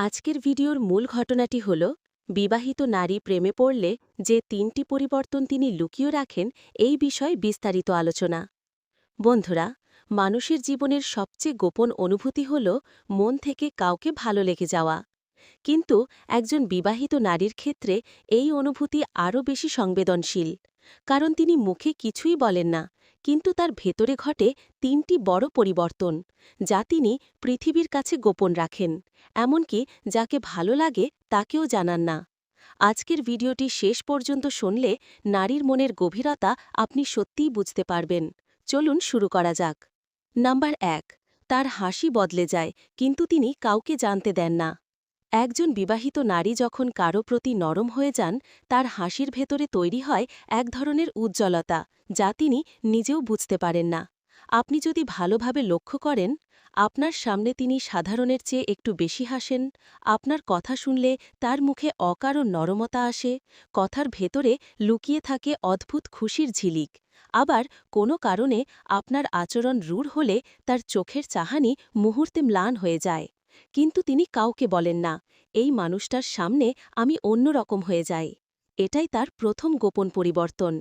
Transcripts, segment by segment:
আজকের ভিডিওর মূল ঘটনাটি হল, বিবাহিত নারী প্রেমে পড়লে যে তিনটি পরিবর্তন তিনি লুকিয়ে রাখেন এই বিষয়ে বিস্তারিত আলোচনা। বন্ধুরা, মানুষের জীবনের সবচেয়ে গোপন অনুভূতি হল মন থেকে কাউকে ভালো লেগে যাওয়া। কিন্তু একজন বিবাহিত নারীর ক্ষেত্রে এই অনুভূতি আরও বেশি সংবেদনশীল, কারণ তিনি মুখে কিছুই বলেন না কিন্তু তার ভেতরে ঘটে তিনটি বড় পরিবর্তন, যা তিনি পৃথিবীর কাছে গোপন রাখেন, এমনকি যাকে ভালো লাগে তাকেও জানান না। আজকের ভিডিওটি শেষ পর্যন্ত শুনলে নারীর মনের গভীরতা আপনি সত্যিই বুঝতে পারবেন। চলুন শুরু করা যাক। নাম্বার এক, তার হাসি বদলে যায়, কিন্তু তিনি কাউকে জানতে দেন না। একজন বিবাহিত নারী যখন কারও প্রতি নরম হয়ে যান, তার হাসির ভেতরে তৈরি হয় এক ধরনের উজ্জ্বলতা, যা তিনি নিজেও বুঝতে পারেন না। আপনি যদি ভালোভাবে লক্ষ্য করেন, আপনার সামনে তিনি সাধারণের চেয়ে একটু বেশি হাসেন, আপনার কথা শুনলে তার মুখে অকারণ নরমতা আসে, কথার ভেতরে লুকিয়ে থাকে অদ্ভুত খুশির ঝিলিক। আবার কোনো কারণে আপনার আচরণ রূঢ় হলে তার চোখের চাহানি মুহূর্তে ম্লান হয়ে যায়। কিন্তু তিনি কাউকে বলেন না, এই মানুষটার সামনে আমি অন্যরকম হয়ে যাই। এটাই তার প্রথম গোপন পরিবর্তন।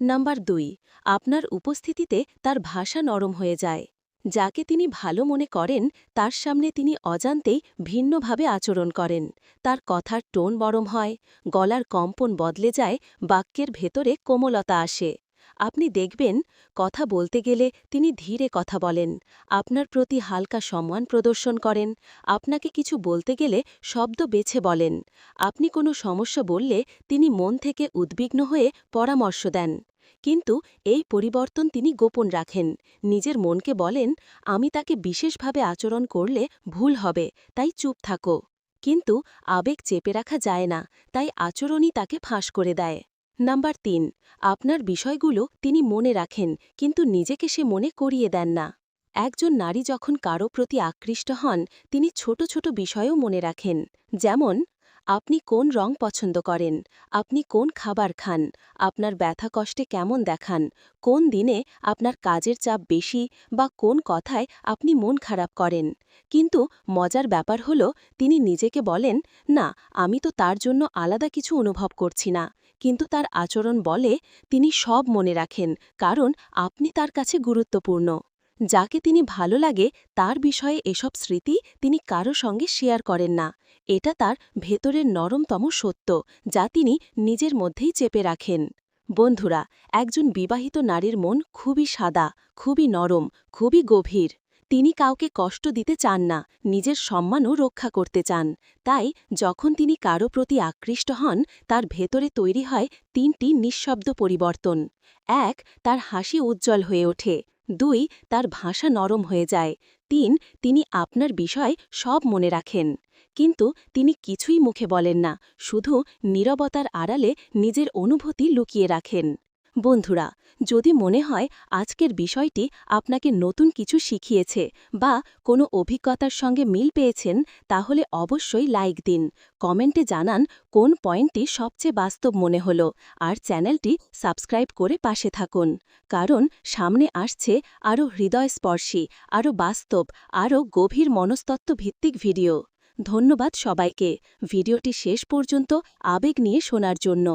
নাম্বার দুই, আপনার উপস্থিতিতে তার ভাষা নরম হয়ে যায়। যাকে তিনি ভালো মনে করেন, তার সামনে তিনি অজান্তেই ভিন্নভাবে আচরণ করেন। তার কথার টোন বরম হয়, গলার কম্পন বদলে যায়, বাক্যের ভেতরে কোমলতা আসে। আপনি দেখবেন, কথা বলতে গেলে তিনি ধীরে কথা বলেন, আপনার প্রতি হালকা সম্মান প্রদর্শন করেন, আপনাকে কিছু বলতে গেলে শব্দ বেছে বলেন, আপনি কোনো সমস্যা বললে তিনি মন থেকে উদ্বিগ্ন হয়ে পরামর্শ দেন, কিন্তু এই পরিবর্তন তিনি গোপন রাখেন, নিজের মনকে বলেন, আমি তাকে বিশেষভাবে আচরণ করলে ভুল হবে, তাই চুপ থাকো। কিন্তু আবেগ চেপে রাখা যায় না, তাই আচরণই তাকে ফাঁস করে দেয়। নাম্বার তিন, আপনার বিষয়গুলো তিনি মনে রাখেন, কিন্তু নিজেকে সে মনে করিয়ে দেন না। একজন নারী যখন কারও প্রতি আকৃষ্ট হন, তিনি ছোট ছোট বিষয়ও মনে রাখেন, যেমন আপনি কোন রং পছন্দ করেন? আপনি কোন খাবার খান? আপনার ব্যথা কষ্টে কেমন দেখান? কোন দিনে আপনার কাজের চাপ বেশি বা কোন কথায় আপনি মন খারাপ করেন? কিন্তু মজার ব্যাপার হল, তিনি নিজেকে বলেন, না, আমি তো তার জন্য আলাদা কিছু অনুভব করছি না। কিন্তু তার আচরণ বলে, তিনি সব মনে রাখেন, কারণ আপনি তার কাছে গুরুত্বপূর্ণ। যাকে তিনি ভালো লাগে তার বিষয়ে এসব স্মৃতি তিনি কারও সঙ্গে শেয়ার করেন না। এটা তার ভেতরের নরমতম সত্য, যা তিনি নিজের মধ্যেই চেপে রাখেন। বন্ধুরা, একজন বিবাহিত নারীর মন খুবই সাদা, খুবই নরম, খুবই গভীর। তিনি কাউকে কষ্ট দিতে চান না, নিজের সম্মানও রক্ষা করতে চান। তাই যখন তিনি কারও প্রতি আকৃষ্ট হন, তার ভেতরে তৈরি হয় তিনটি নিঃশব্দ পরিবর্তন। এক, তার হাসি উজ্জ্বল হয়ে ওঠে। দুই, তার ভাষা নরম হয়ে যায়। তিন, তিনি আপনার বিষয় সব মনে রাখেন। কিন্তু তিনি কিছুই মুখে বলেন না, শুধু নীরবতার আড়ালে নিজের অনুভূতি লুকিয়ে রাখেন। বন্ধুরা, যদি মনে হয় আজকের বিষয়টি আপনাকে নতুন কিছু শিখিয়েছে বা কোনো অভিজ্ঞতার সঙ্গে মিল পেয়েছেন, তাহলে অবশ্যই লাইক দিন। কমেন্টে জানান কোন পয়েন্টটি সবচেয়ে বাস্তব মনে হল আর চ্যানেলটি সাবস্ক্রাইব করে পাশে থাকুন। কারণ সামনে আসছে আরও হৃদয়স্পর্শী, আরও বাস্তব, আরও গভীর মনস্তত্ত্ব ভিত্তিক ভিডিও। ধন্যবাদ সবাইকে। ভিডিওটি শেষ পর্যন্ত আবেগ নিয়ে শোনার জন্য।